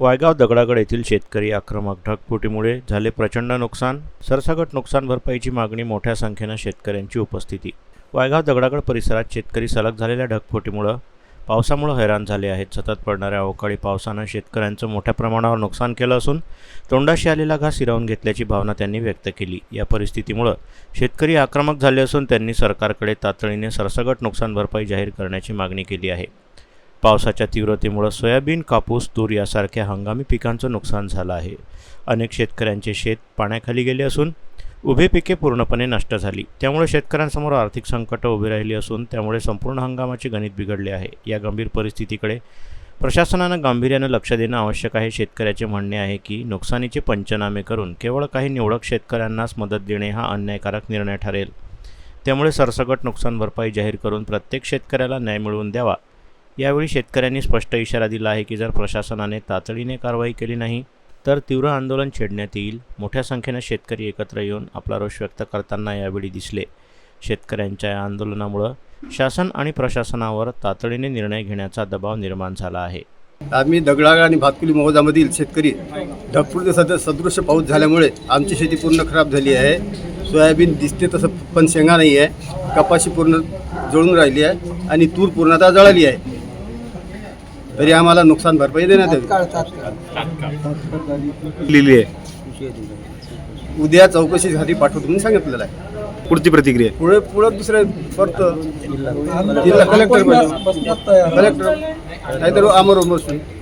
वायगाव दगडागड येथील शेतकरी आक्रमक ढगफुटीमुळे झाले प्रचंड नुकसान सरसकट नुकसान भरपाईची मागणी मोठ्या संख्येनं शेतकऱ्यांची उपस्थिती. वायगाव दगडागड परिसरात शेतकरी सलग झालेल्या ढगफुटीमुळं पावसामुळं हैराण झाले आहेत. सतत पडणाऱ्या अवकाळी पावसानं शेतकऱ्यांचं मोठ्या प्रमाणावर नुकसान केलं असून तोंडाशी आलेला घास हिरावून घेतल्याची भावना त्यांनी व्यक्त केली. या परिस्थितीमुळं शेतकरी आक्रमक झाले असून त्यांनी सरकारकडे तातडीने सरसगट नुकसान भरपाई जाहीर करण्याची मागणी केली आहे. पावसाच्या तीव्रतेमुळं सोयाबीन कापूस तूर यासारख्या हंगामी पिकांचं नुकसान झालं आहे. अनेक शेतकऱ्यांचे शेत पाण्याखाली गेले असून उभे पिके पूर्णपणे नष्ट झाली. त्यामुळे शेतकऱ्यांसमोर आर्थिक संकटं उभी राहिली असून त्यामुळे संपूर्ण हंगामाचे गणित बिघडले आहे. या गंभीर परिस्थितीकडे प्रशासनानं गांभीर्यानं लक्ष देणं आवश्यक आहे. शेतकऱ्याचे म्हणणे आहे की नुकसानीचे पंचनामे करून केवळ काही निवडक शेतकऱ्यांनाच मदत देणे हा अन्यायकारक निर्णय ठरेल. त्यामुळे सरसकट नुकसान भरपाई जाहीर करून प्रत्येक शेतकऱ्याला न्याय मिळवून द्यावा. यावेळी शेतकऱ्यांनी स्पष्ट इशारा दिला आहे की जर प्रशासनाने तातडीने कारवाई केली नाही तर तीव्र आंदोलन छेडण्यात येईल. मोठ्या संख्येनं शेतकरी एकत्र येऊन आपला रोष व्यक्त करताना यावेळी दिसले. शेतकऱ्यांच्या या आंदोलनामुळं शासन आणि प्रशासनावर तातडीने निर्णय घेण्याचा दबाव निर्माण झाला आहे. आम्ही दगडाळ आणि भातकुली महोजामधील शेतकरी ढगफुटीचा सद सदृश्य पाऊस झाल्यामुळे आमची शेती पूर्ण खराब झाली आहे. सोयाबीन दिसते तसं पण शेंगा नाही आहे कपाशी पूर्ण जळून राहिली आहे आणि तूर पूर्णतः जळाली आहे. तरी आम्हाला नुकसान भरपाई देण्यात लिहिली आहे. उद्या चौकशीसाठी पाठवतो म्हणून सांगितलेलं आहे. पुढची प्रतिक्रिया. पुढे पुढे दुसरे परत जिल्हा कलेक्टर कलेक्टर. नाहीतर अमर बसून